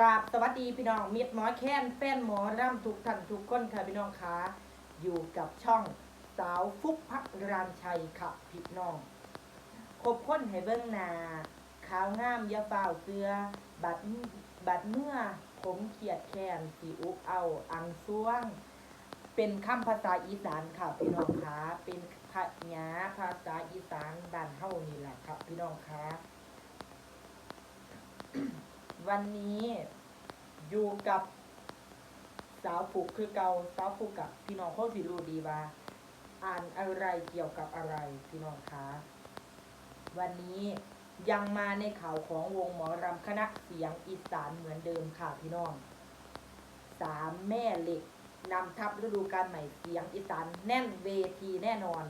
ราบสวัสดีพี่น้องมิดหมอแค้นแฟนหมอร่ำทุกท่านทุกคนค่ะพี่น้องคะอยู่กับช่องสาวฟุกพักรานชัยค่ะพี่น้องคบค้นให้เบิ้งหนาขาวงามยาเฝ้าเสือบัดบัดเมื่อผมเขียดแค้นสีอุกเอาอังซ่วง เป็นคำภาษาอีสานค่ะพี่น้องคะเป็นพะญาภาษาอีสานบ้านเฮานี่แหละครับพี่น้องคะ วันนี้อยู่กับสาวผูกคือเกาสาวผูกกับพี่น้องเขาสิรูดีว่า อ่านอะไรเกี่ยวกับอะไรพี่น้องคะวันนี้ยังมาในข่าวของวงหมอรำคณะเสียงอีสานเหมือนเดิมค่ะพี่น้องสามแม่เหล็กนำทัพฤดูกาลใหม่เสียงอีสานแน่นเวทีแน่นอน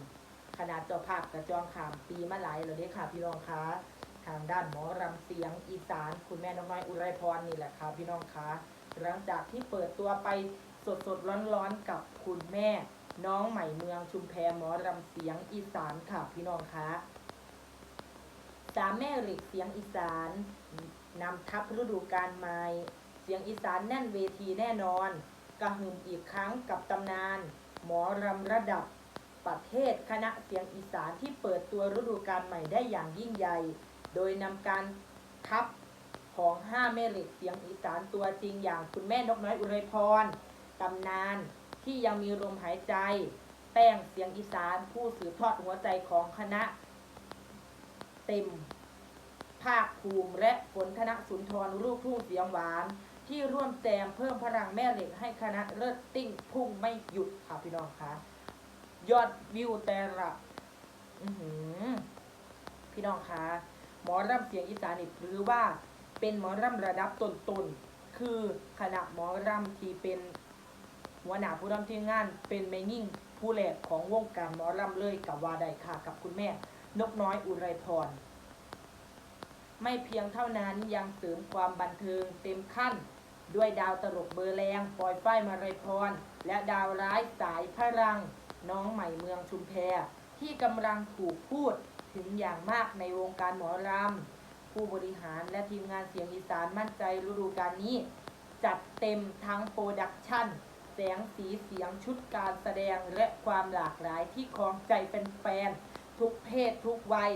ขนาดจ้าภาพกระจองขามปีมาหลายแล้วเด้ค่ะพี่น้องคะ ทางด้านหมอรำเสียงอีสาน คุณแม่น้องน้อยอุไรพรนี่แหละค่ะพี่น้องคะหลังจากที่เปิดตัวไปสดสดร้อนร้อนๆกับคุณแม่ น้องใหม่เมืองชุมแพหมอรำเสียงอีสานค่ะพี่น้องคะสามแม่เหล็กเสียงอีสานนำทัพฤดูกาลใหม่เสียงอีสานแน่นเวทีแน่นอน กระหึ่มอีกครั้งกับตำนาน หมอรำระดับประเทศคณะเสียงอีสานที่เปิดตัวฤดูกาลใหม่ได้อย่างยิ่งใหญ่ โดยนำการทับของห้าแม่เหล็กเสียงอีสานตัวจริงอย่างคุณแม่นกน้อยอุไรพรตำนานที่ยังมีลมหายใจ แป้งเสียงอีสานผู้สืบทอดหัวใจของคณะ เต็ม ภาคภูมิและฝนธนสุนทรลูกทุ่งเสียงหวาน ที่ร่วมแจมเพิ่มพลังแม่เหล็กให้คณะเลิศติ้งพุ่งไม่หยุดค่ะพี่น้องคะยอดวิวแต่ละพี่น้องคะ หมอร่ำเสียงอีสานนี่ถือว่าเป็นหมอร่ำระดับต้นๆคือคณะหมอร่ำที่เป็นหัวหน้าผู้ร่ำทีมงาน เป็นแม่ยิ่งผู้แหลกของวงการหมอร่ำเลยกับวาไดค่ะกับคุณแม่ นกน้อยอุไรพร ไม่เพียงเท่านั้นยังเสริมความบันเทิงเต็มขั้น ด้วยดาวตลกเบอร์แรงปอยฝ้ายมาไรพร และดาวร้ายสายพลัง น้องใหม่เมืองชุมแพที่กำลังถูกพูด ถึงอย่างมากในวงการหมอรำผู้บริหารและทีมงานเสียงอีสานมั่นใจฤดูกาลนี้ จัดเต็มทั้งโปรดักชั่น แสงสีเสียงชุดการแสดงและความหลากหลายที่ครองใจแฟนๆทุกเพศทุกวัย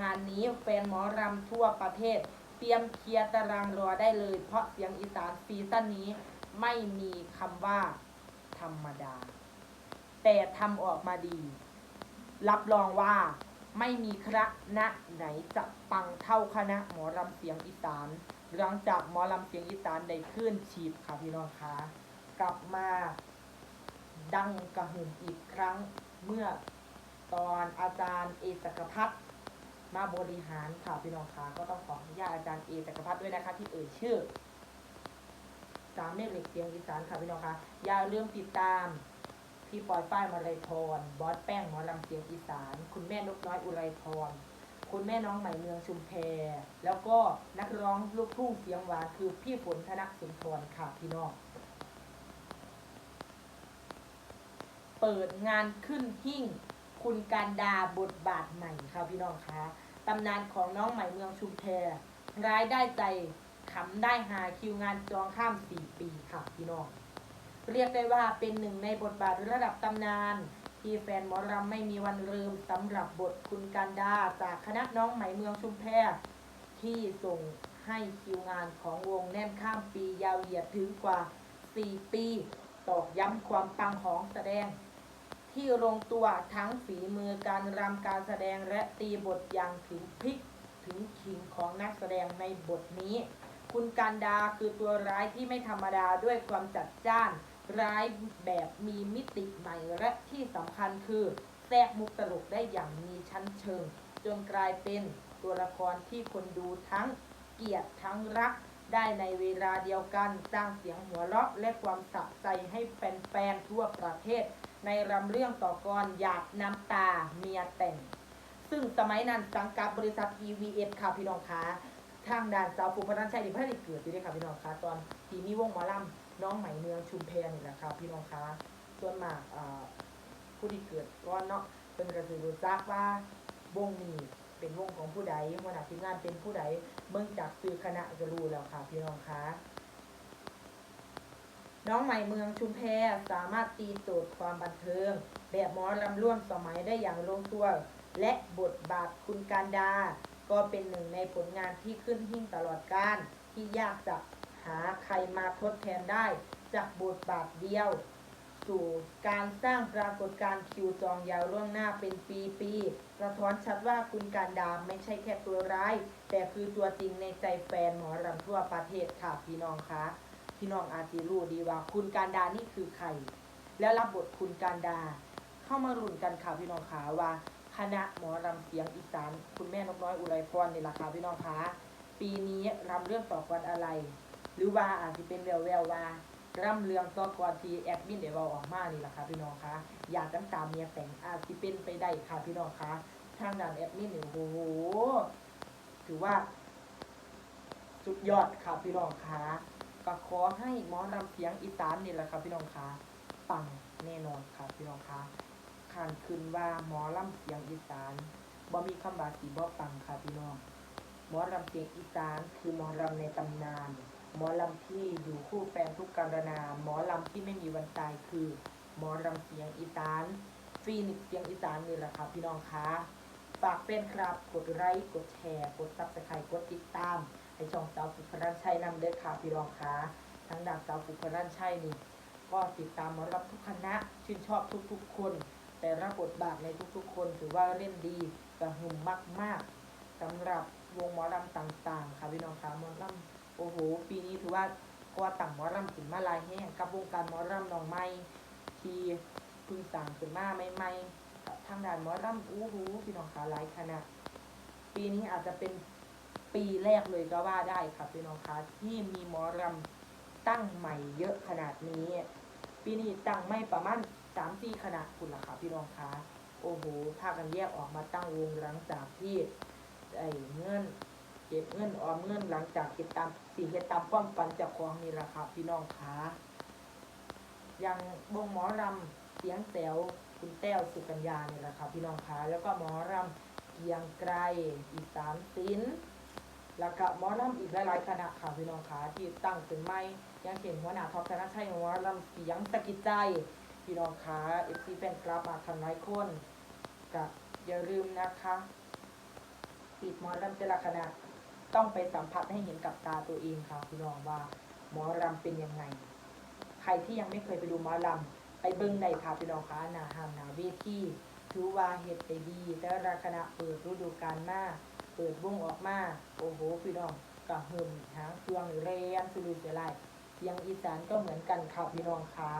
งานนี้แฟนหมอรำทั่วประเทศ เตรียมเคลียร์ตารางรอได้เลย เพราะเสียงอีสานซีซั่นนี้ไม่มีคำว่าธรรมดา แต่ทำออกมาดี รับรองว่า ไม่มีคณะไหนจะปังเท่าคณะหมอลำเสียงอีสานหลังจากหมอลำเสียงอีสานได้ขึ้นฉีดค่ะพี่น้องคะกลับมาดังกระหึ่มอีกครั้งเมื่อตอนอาจารย์เอจักรพัฒน์มาบริหารค่ะพี่น้องคะก็ต้องขออนุญาตอาจารย์เอจักรพัฒน์ด้วยนะคะ ที่เอ่ยชื่อสามเมฆเหล็กเสียงอีสานค่ะพี่น้องคะอย่าลืมติดตาม พี่ปอยฝ้ายมาลัยพร บอสแป้งหมอลำเสียงอีสาน คุณแม่นกน้อยอุไรพร คุณแม่น้องใหม่เมืองชุมแพ แล้วก็นักร้องลูกทุ่งเสียงหวานคือพี่ฝนธนสุนทรค่ะพี่น้อง เปิดงานขึ้นหิ่ง คุณการดาบทบาทใหม่ค่ะพี่น้องคะตำนานของน้องใหม่เมืองชุมแพรายได้ใจขำได้หาคิวงานจองข้ามสี่ปีค่ะพี่น้อง เรียกได้ว่าเป็นหนึ่งในบทบาทระดับตำนาน ที่แฟนหมอลำไม่มีวันลืมสำหรับบทคุณการดาจากคณะน้องไหมเมืองชุมแพที่ส่งให้คิวงานของวงแน่นข้ามปียาวเหยียดถึงกว่า 4 ปี ตอกย้ำความปังของแสดง ที่ลงตัวทั้งฝีมือการรำการแสดงและตีบทอย่างถึงพริกถึงขิงของนักแสดงในบทนี้ คุณการดาคือตัวร้ายที่ไม่ธรรมดาด้วยความจัดจ้าน ร้ายแบบมีมิติใหม่และที่สำคัญคือแทรกมุกตลกได้อย่างมีชั้นเชิง จนกลายเป็นตัวละครที่คนดูทั้งเกลียดทั้งรักได้ในเวลาเดียวกันสร้างเสียงหัวเราะและความสะใจให้แฟนๆทั่วประเทศ ในรำเรื่องต่อกรอยากน้ำตาเมียแต่ง ซึ่งสมัยนั้นสังกัดบริษัท EVS ค่ะพี่น้องคะทางด้านสาวฟูพนันชัยดิพัฒน์เกิดอยู่ด้วยค่ะพี่น้องคะตอนที่มีวงหมอลำ น้องใหม่เมืองชุมแพนี่แหละค่ะพี่น้องคะส่วนมากผู้ที่เกิดก่อนเนาะเป็นกระสือรู้จักว่าวงนี้เป็นวงของผู้ใดหัวหน้าทีมงานเป็นผู้ใดเบิ่งจากสื่อคณะจะรู้แล้วค่ะพี่น้องคะน้องใหม่เมืองชุมแพสามารถตีโจทย์ความบันเทิง แบบหมอลำร่วมสมัยได้อย่างลงตัว และบทบาทคุณการดา ก็เป็นหนึ่งในผลงานที่ขึ้นหิ่งตลอดการที่ยากจะ หาใครมาทดแทนได้ จากบทบาทเดียว สู่การสร้างปรากฏการณ์คิวจองยาวล่วงหน้าเป็นปีๆสะท้อนชัดว่าคุณการดาไม่ใช่แค่ตัวร้าย แต่คือตัวจริงในใจแฟนหมอรำทั่วประเทศค่ะพี่น้องคะพี่น้องอาจจะรู้ดีว่าคุณการดานี่คือใคร แล้วรับบทคุณการดา เข้ามารุ่นกันค่ะพี่น้องคะว่าคณะหมอรำเสียงอีสานคุณแม่นกน้อยอุไรพรนี่แหละค่ะพี่น้องคะปีนี้รำเรื่องต่อกันอะไร หรือว่าอาจจะเป็นแววแววว่ารำเรืองต่อกอนทีแอดมินเดี๋ยวเอาออกมานี่แหละค่ะพี่น้องคะอยากกันตามเมียแต่งอาจจะเป็นไปได้ค่ะพี่น้องคะทางด้านแอดมินเนี่ยโอ้โหถือว่า สุดยอดค่ะพี่น้องคะก็ขอให้หมอรำเสียงอีสานนี่แหละค่ะพี่น้องคะปังแน่นอนค่ะพี่น้องคะขานคืนว่าหมอลำเสียงอีสานบ่มีคำบาสีบ่ปังค่ะพี่น้องหมอลำเสียงอีสานคือหมอลำในตำนาน หมอลำที่อยู่คู่แฟนทุกกาลนา หมอลำที่ไม่มีวันตายคือ หมอลำเสียงอีสานฟีนิกเสียงอีสานนี่แหละค่ะพี่น้องคะฝากเป็นครับ กดไลค์กดแชร์ กดซับสไครต์กดติดตามให้ช่องสาวฟุกพรันชัยนำเด้อค่ะพี่รองคะทั้งดังสาวฟุกพรันชัยนี่ก็ติดตามหมอรับทุกคณะชื่นชอบทุกๆ คน แต่รับบทบาทในทุกๆ คนถือว่าเล่นดีกระหึ่มมากๆสำหรับวงหมอลำต่างๆ ค่ะพี่น้องคะหมอลำ โอ้โห ปีนี้ถือว่าก็ต่างมอลำขึ้นมาหลายแห่งกับวงการมอลำน้องไม้ที่พึ่งสั่งขึ้นมาใหม่ๆทางด้านมอลำอู้หูพี่น้องคะหลายคณะปีนี้อาจจะเป็นปีแรกเลยก็ว่าได้ค่ะพี่น้องคะที่มีหมอรำตั้งใหม่เยอะขนาดนี้ ปีนี้ตั้งไม่ประมาณสามสี่คณะคุณล่ะค่ะพี่น้องคะโอ้โหพากันแยกออกมาตั้งวงหลังจากที่ไอ้เงิน เก็บเงินออมเงินหลังจากเก็บตามสี่เฮ็ดตามความฝันจากของนี่แหละค่ะพี่น้องคะยังวงหมอรำเสียงแต๋วคุณแต้วสุกัญญานี่แหละค่ะพี่น้องคะแล้วก็หมอรำเกียงไกรอีสานศิลป์แล้วก็หมอลำอีกหลายๆคณะค่ะพี่น้องคะที่ตั้งขึ้นใหม่อยังเช่นหัวหน้าท็อปธนชัยหมอลำเสียงสะกิดใจพี่น้องคะเอฟซีแฟนคลับมาทันหลายคนกับอย่าลืมนะคะติดหมอลำแต่ละคณะ ต้องไปสัมผัสให้เห็นกับตาตัวเองค่ะพี่น้องว่า หมอลำเป็นยังไง ใครที่ยังไม่เคยไปดูหมอลำไปเบิ้งได้ค่ะพี่น้องคะหนาห้างหนาเวทีถือว่าเฮ็ดได้ดี แต่ละคณะเปิดฤดูกาลมาเปิดวงออกมาโอ้โหพี่น้องกระหึ่มหางเครื่องเรียนสุรุยเสียไรเสียงอีสานก็เหมือนกันค่ะพี่น้องคะ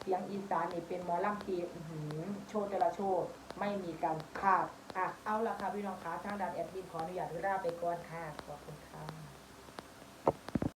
เสียงอีสานนี่เป็นหมอลำที่อื้อหือโชว์แต่ละโชว์ไม่มีการพลาด อะ เอาละค่ะพี่น้องคะทางด้านแอดมินขออนุญาตลาไปก่อนค่ะ ขอบคุณค่ะ